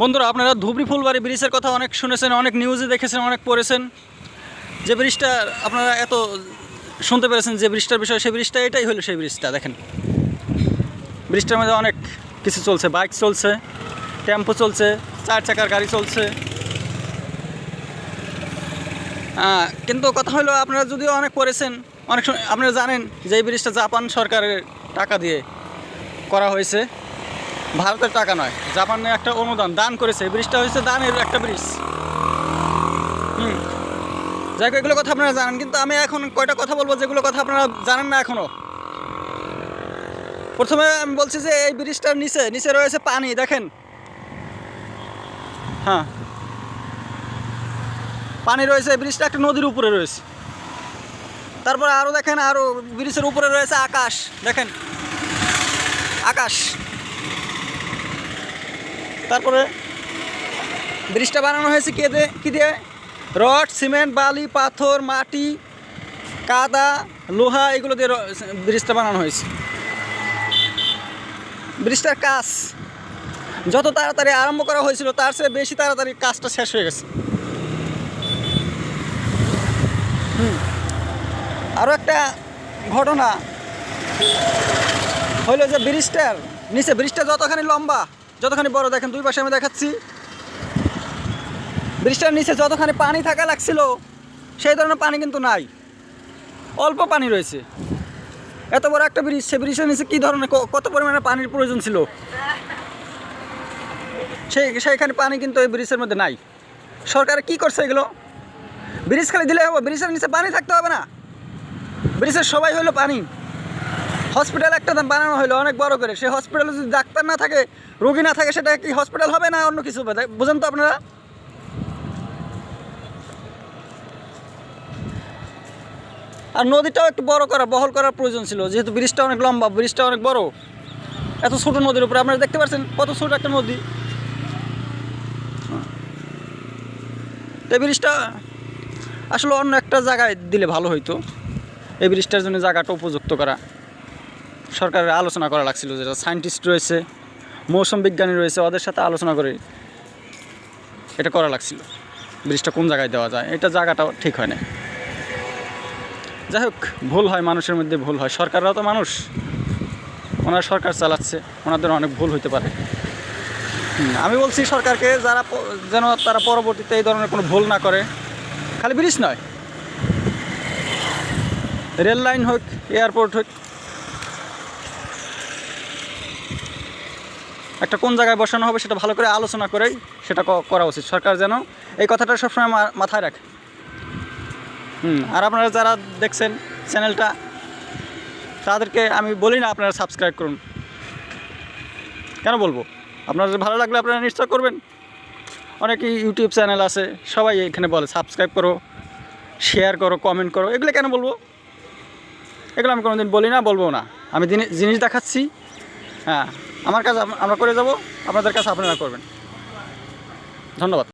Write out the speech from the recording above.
বন্ধুরা, আপনারা ধুবড়ি ফুলবাড়ি ব্রিজের কথা অনেক শুনেছেন, অনেক নিউজে দেখেছেন, অনেক পড়েছেন। যে ব্রিজটা আপনারা এত শুনতে পেরেছেন যে ব্রিজটার বিষয়ে, সেই ব্রিজটা এটাই হলো সেই ব্রিজটা, দেখেন। ব্রিজটার মধ্যে অনেক কিছু চলছে, বাইক চলছে, টেম্পো চলছে, চার চাকার গাড়ি চলছে। কিন্তু কথা হলো, আপনারা যদিও অনেক পড়েছেন, অনেক আপনারা জানেন যে এই ব্রিজটা জাপান সরকারের টাকা দিয়ে করা হয়েছে। ভারতের টাকা নয়। জাপানে একটা অনুদান, দান করেছে। ব্রিজটা হয়েছে দানের একটা ব্রিজ। হুম। যাই হোক, এগুলো কথা আপনারা জানেন, কিন্তু আমি এখন কয়টা কথা বলব যেগুলো কথা আপনারা জানেন না এখনও প্রথমে আমি বলছি যে এই ব্রিজটার নিচে নিচে রয়েছে পানি, দেখেন। হ্যাঁ। পানি রয়েছে ব্রিজটা একটা নদীর উপরে রয়েছে। তারপরে আরও দেখেন আরও ব্রিজের উপরে রয়েছে আকাশ, দেখেন। আকাশ। তারপরে ব্রিজটা বানানো হয়েছে কে দিয়ে? কী দিয়ে? রড, সিমেন্ট, বালি, পাথর, মাটি, কাদা, লোহা, এগুলো দিয়ে ব্রিজটা বানানো হয়েছে। ব্রিজটার কাজ, যত তাড়াতাড়ি আরম্ভ করা হয়েছিল, তার চেয়ে বেশি তাড়াতাড়ি কাজটা শেষ হয়ে গেছে। আরও একটা ঘটনা হইল যে ব্রিজটার নিচে, ব্রিজটা যতখানি লম্বা যতখানি বড় দেখেন, দুই পাশে আমি দেখাচ্ছি। ব্রিজটার নিচে যতখানি পানি থাকা লাগছিল, সেই ধরনের পানি কিন্তু নাই। অল্প পানি রয়েছে। এত বড় একটা ব্রিজ, সে ব্রিজের নিচে কী ধরনের কত পরিমাণে পানির প্রয়োজন ছিল? সেই, সেইখানে পানি কিন্তু এই ব্রিজের মধ্যে নাই। সরকার কি করছে এগুলো? ব্রিজ খালি দিলে হবে, ব্রিজের নিচে পানি থাকতে হবে না। ব্রিজের সবাই হলো পানি। হসপিটাল একটা বানানো হলো অনেক বড় করে। সেই হসপিটালে যদি ডাক্তার না থাকে, রোগী না থাকে, সেটা কি হসপিটাল হবে না অন্য কিছু হবে? বুঝেন তো আপনারা? আর নদীটাও একটু বড় করা, বহল করার প্রয়োজন ছিল। যেহেতু ব্রিজটা অনেক লম্বা, ব্রিজটা অনেক বড়। এত ছোট নদীর উপরে, আপনারা দেখতে পাচ্ছেন কত ছোট একটা নদী। এই ব্রিজটা আসলে অন্য একটা জায়গায় দিলে ভালো হইতো। এই ব্রিজটার জন্য জায়গাটা উপযুক্ত করা। সরকারের আলোচনা করা লাগছিল, যেটা সায়েন্টিস্ট রয়েছে, মৌসুম বিজ্ঞানী রয়েছে, ওদের সাথে আলোচনা করে এটা করা লাগছিল। ব্রিজটা কোন জায়গায় দেওয়া যায়, এটা জায়গাটা ঠিক হয় না যাই হোক ভুল হয়, মানুষের মধ্যে ভুল হয়। সরকাররাও তো মানুষ। ওনারা সরকার চালাচ্ছে, ওনাদের অনেক ভুল হইতে পারে। আমি বলছি সরকারকে যারা যেন তারা পরবর্তীতে এই ধরনের কোনো ভুল না করে। খালি ব্রিজ নয়। রেল লাইন হোক, এয়ারপোর্ট হোক একটা কোন জায়গায় বসানো হবে সেটা ভালো করে আলোচনা করেই সেটা করা উচিত। সরকার যেন এই কথাটা সবসময় মাথায় রাখে। হুম, আর আপনারা যারা দেখছেন চ্যানেলটা, তাদেরকে আমি বলি না আপনারা সাবস্ক্রাইব করুন। কেন বলব? আপনাদের ভালো লাগলে আপনারা নিশ্চয় করবেন। অনেকে ইউটিউব চ্যানেল আছে, সবাই এখানে বলে, সাবস্ক্রাইব করো, শেয়ার করো, কমেন্ট করো। এগুলো কেন বলব? এগুলো আমি কোনোদিন বলি না, বলব না। আমি জিনি- জিনিস দেখাচ্ছি। হ্যাঁ। আমার কাজ আমরা করে যাব আপনাদের কাছে আপনারা করবেন। ধন্যবাদ।